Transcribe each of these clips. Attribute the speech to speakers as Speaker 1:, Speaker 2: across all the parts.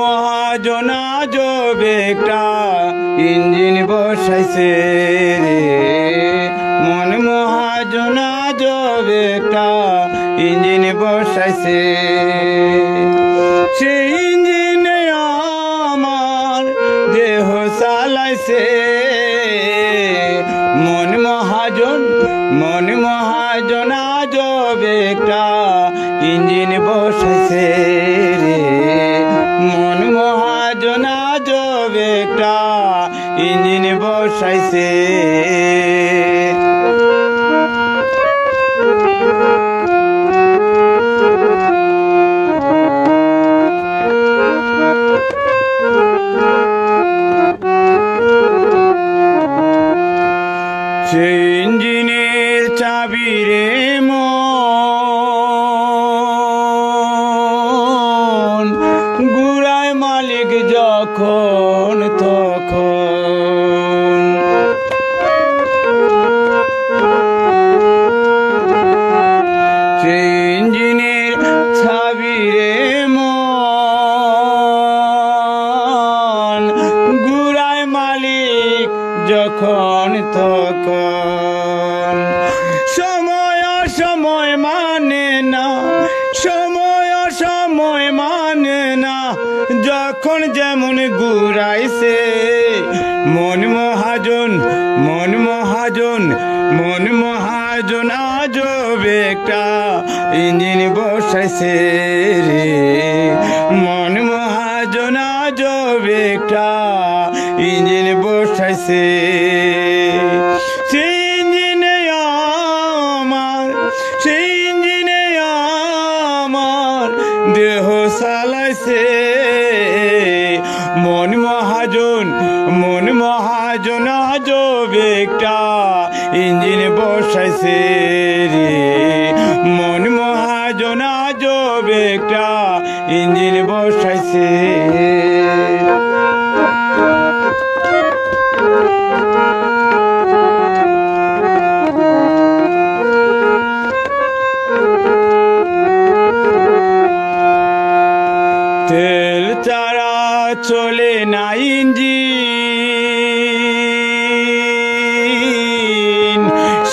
Speaker 1: মহাজনা জবেটা engine বসাইছে রে। মন মহাজনা জবেটা ইঞ্জিন বসাইছে। সেই ইঞ্জিনে আমার দেহ চালাইছে। মন মহাজন, মন মহাজনা জবেটা ইঞ্জিন বসাইছে। মহাজনা জবেটা ইঞ্জিন বসাইছে। সেই ইঞ্জিনের চাবি রে মন গুড়ায় মালিক যখন তখন। ইঞ্জিনের চাবি রে মন, গুড়ায় মালিক যখন তখন। সময় সময় মানে না, সময় সময় মানে না যখন যেমন ঘুরাইছে মন মহাজন মন মহাজন মন মহাজন আজ একটা ইঞ্জিন বসাইছে রে। মন মহাজন আজ একটা ইঞ্জিন বসাইছে। চালাইছে। মন মহাজন মন মহাজন আজব একটা ইঞ্জিন বসাইছে রে। মন মহাজন আজব একটা ইঞ্জিন বসাইছে। তেল চারা চলে না ইঞ্জিন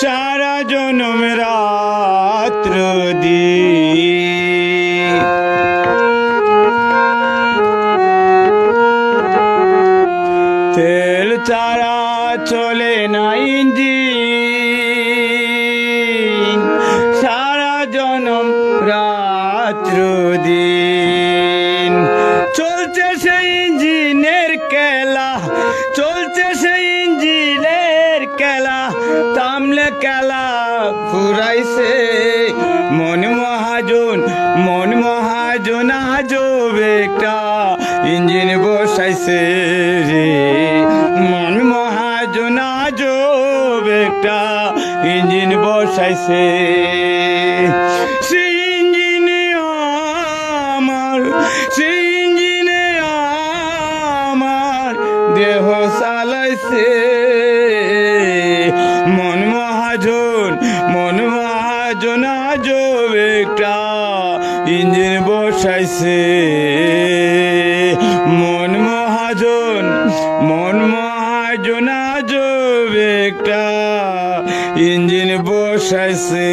Speaker 1: সারা জনম রাত্র দিন তেল চারা চলে না ইঞ্জিন খেলা তামলে খেলা ফুরাইছে। মন মহাজন মন মহাজন আজব একটা ইঞ্জিন বসাইছে রে। মন মহাজন আজব একটা ইঞ্জিন বসাইছে। সেই মহাজন মন মহাজন আজব একটা ইঞ্জিন বসাইছে। মন মহাজন মন মহাজন আজ একটা ইঞ্জিন বসাইছে।